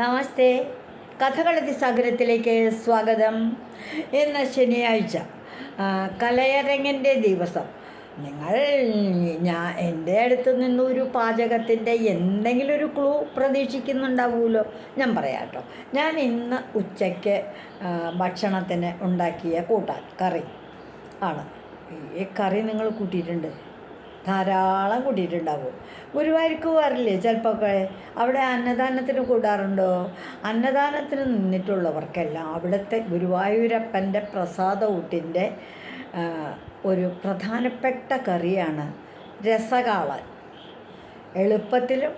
നമസ്തേ. കഥകളതി സാഗരത്തിലേക്ക് സ്വാഗതം. ഇന്ന് ശനിയാഴ്ച കലയരങ്ങിന്റെ ദിവസം. നിങ്ങൾ ഞാൻ എന്റെ അടുത്ത് നിന്നൊരു പാചകത്തിന്റെ എന്തെങ്കിലും ഒരു ക്ലൂ പ്രതീക്ഷിക്കുന്നുണ്ടാവുമല്ലോ. ഞാൻ പറയാം കേട്ടോ ഞാൻ ഇന്ന് ഉച്ചയ്ക്ക് ഭക്ഷണത്തിന് ഉണ്ടാക്കിയ കൂട്ടാൻ കറി ആണ്. ഈ കറി നിങ്ങൾ കൂട്ടിയിട്ടുണ്ട്. ധാരാളം കൂട്ടിയിട്ടുണ്ടാവും ഗുരുവായൂർക്ക് പോകാറില്ലേ ചിലപ്പോൾ അവിടെ അന്നദാനത്തിന് കൂടാറുണ്ടോ? അന്നദാനത്തിന് നിന്നിട്ടുള്ളവർക്കെല്ലാം അവിടുത്തെ ഗുരുവായൂരപ്പന്റെ പ്രസാദ ഊട്ടിന്റെ ഒരു പ്രധാനപ്പെട്ട കറിയാണ് രസകാളൻ. എളുപ്പത്തിലും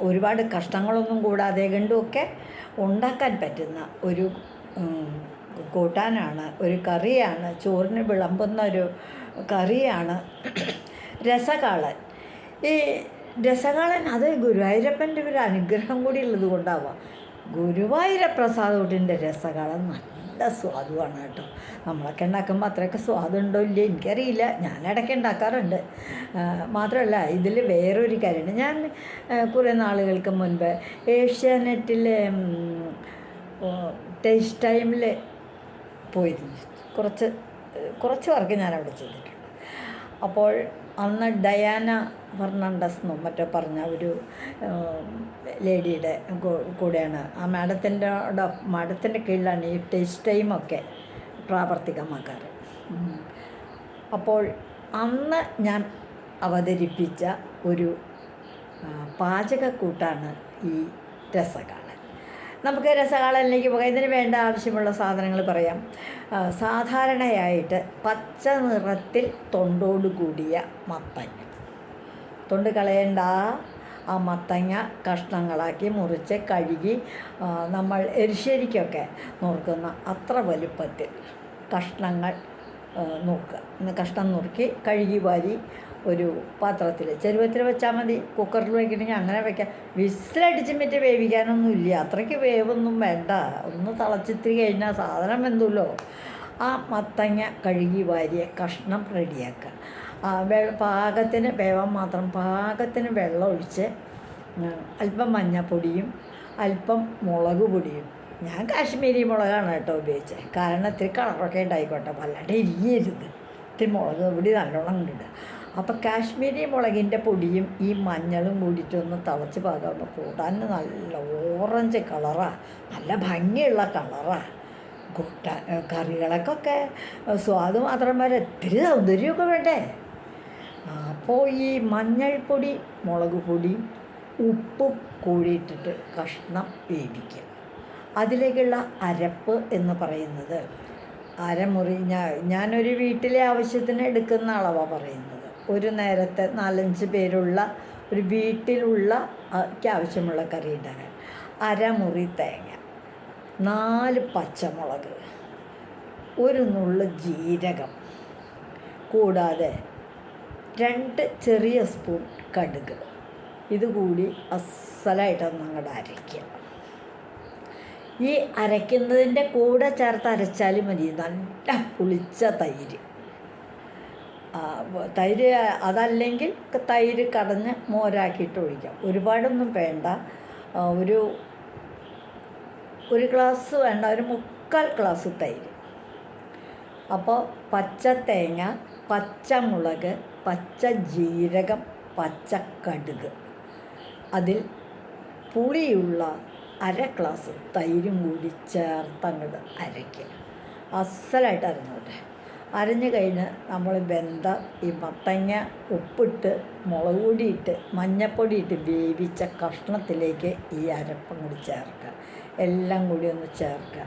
ഒരുപാട് കഷ്ടങ്ങളൊന്നും കൂടാതെ കണ്ടുമൊക്കെ ഉണ്ടാക്കാൻ പറ്റുന്ന ഒരു കൂട്ടാനാണ്. ഒരു കറിയാണ് ചോറിന് വിളമ്പുന്ന ഒരു കറിയാണ് രസകാളൻ. ഈ രസകാളൻ അത് ഗുരുവായൂരപ്പന്റെ ഒരു അനുഗ്രഹം കൂടി ഉള്ളത് കൊണ്ടാവാം. ഗുരുവായൂര പ്രസാദൂട്ടിന്റെ രസകാളൻ നല്ല സ്വാദുവാണ് കേട്ടോ. നമ്മളൊക്കെ ഉണ്ടാക്കുമ്പോൾ അത്രയൊക്കെ സ്വാദുണ്ടോ ഇല്ലേ? എനിക്കറിയില്ല. ഞാൻ ഇടയ്ക്ക് ഉണ്ടാക്കാറുണ്ട്. മാത്രമല്ല ഇതിൽ വേറൊരു കാര്യമുണ്ട് ഞാൻ കുറേ നാളുകൾക്ക് മുൻപ് ഏഷ്യാനെറ്റിലെ ടേസ്റ്റ് ടൈമിൽ പോയിരുന്നു. കുറച്ച് കുറച്ച് വർക്ക് ഞാൻ അവിടെ ചെയ്തിട്ടുണ്ട്. അപ്പോൾ അന്ന് ഡയാന ഫെർണാണ്ടസ് എന്നും മറ്റോ പറഞ്ഞ ഒരു ലേഡിയുടെ കൂടെയാണ്. ആ മാഡത്തിന്റെ മാഡത്തിന്റെ കീഴിലാണ് ഈ ടേസ്റ്റ് ടൈമൊക്കെ പ്രാവർത്തികമാക്കാറ്. അപ്പോൾ അന്ന് ഞാൻ അവതരിപ്പിച്ച ഒരു പാചകക്കൂട്ടാണ് ഈ രസകാളൻ നമുക്ക് രസകാളനിലേക്ക് പോകാം. ഇതിന് വേണ്ട ആവശ്യമുള്ള സാധനങ്ങൾ പറയാം. സാധാരണയായിട്ട് പച്ച നിറത്തിൽ തൊണ്ടോട് കൂടിയ മത്തങ്ങ. തൊണ്ട് കളയേണ്ട ആ മത്തങ്ങ കഷ്ണങ്ങളാക്കി മുറിച്ച് കഴുകി നമ്മൾ എരിശ്ശേരിക്കൊക്കെ നോക്കുന്ന അത്ര വലുപ്പത്തിൽ കഷ്ണങ്ങൾ നോക്കുക കഷ്ണം നുറുക്കി കഴുകി വാരി ഒരു പാത്രത്തിൽ. ചെരുവത്തിൽ വെച്ചാൽ മതി. കുക്കറിൽ വയ്ക്കണമെങ്കിൽ അങ്ങനെ വെക്കാം. വിസിലടിച്ച് മറ്റേ വേവിക്കാനൊന്നും ഇല്ല അത്രയ്ക്ക് വേവൊന്നും വേണ്ട. ഒന്ന് തിളച്ചിത്തിരി കഴിഞ്ഞാൽ സാധനം വെന്തുല്ലോ. ആ മത്തങ്ങ കഴുകി വാരിയ കഷ്ണം റെഡിയാക്കുക. ആ വെ പാകത്തിന് വേവാൻ മാത്രം പാകത്തിന് വെള്ളം ഒഴിച്ച് അല്പം മഞ്ഞപ്പൊടിയും അല്പം മുളക് പൊടിയും. ഞാൻ കാശ്മീരി മുളകാണ് കേട്ടോ ഉപയോഗിച്ചത് കാരണം ഇത്തിരി കളറൊക്കെ ഉണ്ടായിക്കോട്ടെ. വല്ലാണ്ട് ഇരിയരുത് ഇത്തിരി മുളക് പൊടി നല്ലോണം ഉണ്ട് അപ്പോൾ കാശ്മീരി മുളകിന്റെ പൊടിയും ഈ മഞ്ഞളും കൂടിയിട്ടൊന്ന് തിളച്ച് പാകാകുമ്പോൾ കൂട്ടാൻ നല്ല ഓറഞ്ച് കളറാണ് നല്ല ഭംഗിയുള്ള കളറാണ് കൂട്ടാൻ കറികളൊക്കെ സ്വാദ് മാത്രം വരെ ഇത്തിരി സൗന്ദര്യമൊക്കെ വേണ്ടേ? അപ്പോൾ ഈ മഞ്ഞൾപ്പൊടി മുളക് പൊടി ഉപ്പും കൂടിയിട്ടിട്ട് കഷ്ണം വേവിക്കുക. അതിലേക്കുള്ള അരപ്പ് എന്ന് പറയുന്നത് അരമുറി ഞാൻ ഞാനൊരു വീട്ടിലെ ആവശ്യത്തിന് എടുക്കുന്ന അളവാണ് പറയുന്നത്. ഒരു നേരത്തെ നാലഞ്ച് പേരുള്ള ഒരു വീട്ടിലുള്ള ആവശ്യമുള്ള കറി ഉണ്ടാക്കാൻ അരമുറി തേങ്ങ നാല് പച്ചമുളക് ഒരു നുള്ളു ജീരകം കൂടാതെ രണ്ട് ചെറിയ സ്പൂൺ കടുക്. ഇതുകൂടി അസലായിട്ടൊന്നും അങ്ങോട്ട് അരയ്ക്കുക ഈ അരയ്ക്കുന്നതിന്റെ കൂടെ ചേർത്ത് അരച്ചാൽ മതി. നല്ല പുളിച്ച തൈര്. തൈര് അതല്ലെങ്കിൽ തൈര് കടഞ്ഞ് മോരാക്കിയിട്ട് ഒഴിക്കാം. ഒരുപാടൊന്നും വേണ്ട. ഒരു ഒരു ഗ്ലാസ് വേണ്ട ഒരു മുക്കാൽ ഗ്ലാസ് തൈര്. അപ്പോൾ പച്ച തേങ്ങ പച്ചമുളക് പച്ച ജീരകം പച്ച കടുക്. അതിൽ പുളിയുള്ള അര ഗ്ലാസ് തൈരും കൂടി ചേർത്തങ്ങോട്ട് അരയ്ക്കുക. അസലായിട്ട് അരഞ്ഞോട്ടെ അരഞ്ഞു കഴിഞ്ഞ് നമ്മൾ വെന്ത ഈ മത്തങ്ങ ഉപ്പിട്ട് മുളക് പൊടിയിട്ട് മഞ്ഞപ്പൊടി ഇട്ട് വേവിച്ച കഷ്ണത്തിലേക്ക് ഈ അരപ്പം കൂടി ചേർക്കുക. എല്ലാം കൂടി ഒന്ന് ചേർക്കുക.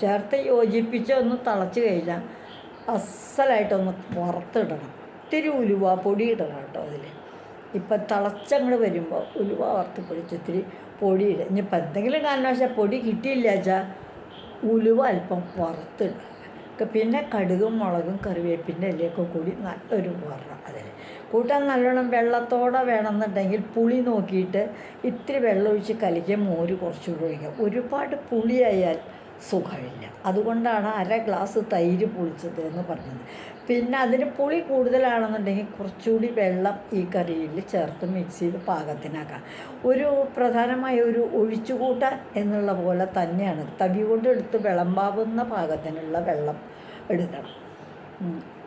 ചേർത്ത് യോജിപ്പിച്ച് ഒന്ന് തിളച്ച് കഴിഞ്ഞാൽ അസലായിട്ടൊന്ന് വറുത്തിടണം. ഇത്തിരി പൊടി ഇടണം കേട്ടോ അതിൽ. ഇപ്പം തിളച്ചങ്ങോട്ട് വരുമ്പോൾ ഉലുവ വറുത്ത് പൊടിച്ച് ഇത്തിരി ഇടുക. ഇനിയിപ്പോൾ എന്തെങ്കിലും കാരണവശാൽ പൊടി കിട്ടിയില്ല വെച്ചാൽ ഉലുവ അല്പം വറുത്തിടുക. പിന്നെ കടുകും മുളകും കറിവേപ്പിന്റെ ഇലയൊക്കെ കൂടി നല്ലൊരു വറ അതിൽ. കൂട്ടാൻ നല്ലോണം വെള്ളത്തോടെ വേണമെന്നുണ്ടെങ്കിൽ പുളി നോക്കിയിട്ട് ഇത്തിരി വെള്ളം ഒഴിച്ച് കലിക്കുക മോര് കുറച്ചുകൂടി ഒഴിക്കുക ഒരുപാട് പുളിയായാൽ സുഖമില്ല. അതുകൊണ്ടാണ് അര ഗ്ലാസ് തൈര് പൊളിച്ചത് എന്ന് പറഞ്ഞത്. പിന്നെ അതിന് പുളി കൂടുതലാണെന്നുണ്ടെങ്കിൽ കുറച്ചുകൂടി വെള്ളം ഈ കറിയിൽ ചേർത്ത് മിക്സ് ചെയ്ത് പാകത്തിനാക്കാം. ഒരു പ്രധാനമായ ഒരു ഒഴിച്ചുകൂട്ട എന്നുള്ള പോലെ തന്നെയാണ്. തവി കൊണ്ട് എടുത്ത് വിളമ്പാവുന്ന പാകത്തിനുള്ള വെള്ളം എടുക്കണം.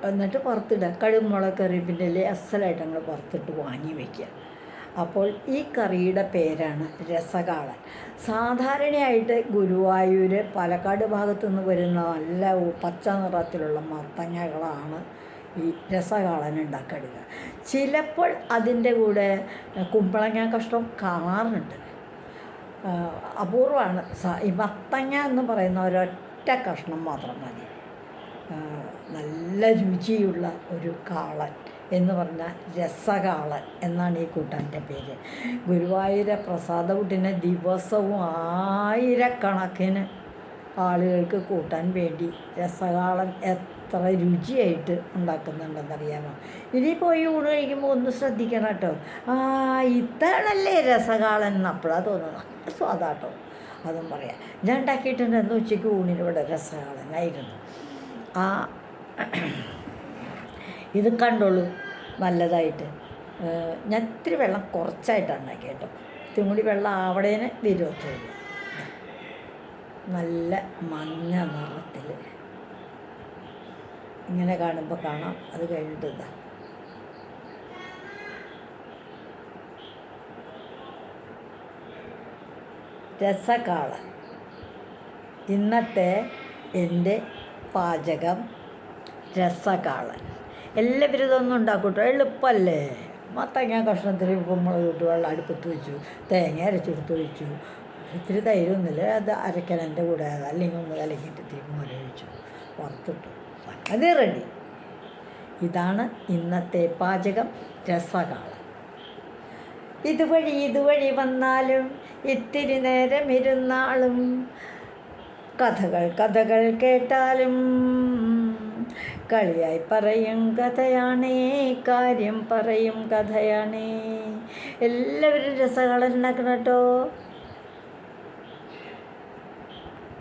എന്നിട്ട് പുറത്തിടുക കടുമുളക് കറിവേപ്പിന്റെ ഇല അസലായിട്ട് അങ്ങോട്ട് പുറത്തിട്ട് വാങ്ങി വയ്ക്കുക അപ്പോൾ ഈ കറിയുടെ പേരാണ് രസകാളൻ. സാധാരണയായിട്ട് ഗുരുവായൂർ പാലക്കാട് ഭാഗത്തു നിന്ന് വരുന്ന നല്ല പച്ച നിറത്തിലുള്ള മത്തങ്ങകളാണ് ഈ രസകാളൻ ഉണ്ടാക്കിയെടുക്കുക ചിലപ്പോൾ അതിന്റെ കൂടെ കുമ്പളങ്ങ കഷ്ടം കാണാറുണ്ട്. അപൂർവമാണ്. ഈ മത്തങ്ങ എന്ന് പറയുന്ന ഒരൊറ്റ കഷ്ണം മാത്രം മതി. നല്ല രുചിയുള്ള ഒരു കാളൻ. എന്ന് പറഞ്ഞാൽ രസകാളൻ എന്നാണ് ഈ കൂട്ടാന്റെ പേര്. ഗുരുവായൂര പ്രസാദകുട്ടിനെ ദിവസവും ആയിരക്കണക്കിന് ആളുകൾക്ക് കൂട്ടാൻ വേണ്ടി രസകാളൻ എത്ര രുചിയായിട്ട് ഉണ്ടാക്കുന്നുണ്ടെന്നറിയാമോ? ഇനി പോയി ഊണ് കഴിക്കുമ്പോൾ ഒന്ന് ശ്രദ്ധിക്കണം കേട്ടോ. ആ ഇത്തണല്ലേ രസകാളൻ അപ്പോഴാണ് തോന്നുന്നത്. നല്ല സ്വാദാട്ടോ അതും പറയാം. ഞാൻ ഉണ്ടാക്കിയിട്ടുണ്ട് എന്ന് ഉച്ചയ്ക്ക് ഊണിനിവിടെ രസകാളനായിരുന്നു. ആ ഇത് കണ്ടോളൂ. നല്ലതായിട്ട്. ഞാൻ ഇത്തിരി വെള്ളം കുറച്ചായിട്ടാണ് ഉണ്ടാക്കി കേട്ടോ. ഇത്തിരി കൂടി വെള്ളം ആവടേനെ വരുമത്രയില്ല നല്ല മഞ്ഞ നിറത്തിൽ ഇങ്ങനെ കാണുമ്പോൾ കാണാം. അത് കഴിഞ്ഞിട്ട് ഇതാ. രസകാള. ഇന്നത്തെ എന്റെ പാചകം രസകാളൻ. എല്ലാവരും ഇതൊന്നും ഉണ്ടാക്കൂട്ടോ. എളുപ്പമല്ലേ മത്തങ്ങ കഷ്ണത്തിൽ കുമ്പളക് ഇട്ട് വെള്ളം അടുപ്പത്ത് വെച്ചു. തേങ്ങ അരച്ചെടുത്ത് ഒഴിച്ചു ഇത്തിരി തൈരൊന്നുമില്ല അത് അരക്കണന്റെ കൂടെ അത് അല്ലെങ്കിൽ കലക്കിയിട്ട് ഇത്തിരി മോര് ഒഴിച്ചു. പുറത്തിട്ടു അത് റെഡി. ഇതാണ് ഇന്നത്തെ പാചകം. രസകാളം ഇതുവഴി ഇതുവഴി വന്നാലും ഇത്തിരി നേരം ഇരുന്നാളും കഥകൾ കഥകൾ കേട്ടാലും കളിയായി പറയും കഥയാണേ കാര്യം പറയും കഥയാണേ. എല്ലാവരും രസകളുണ്ടാക്കണം കേട്ടോ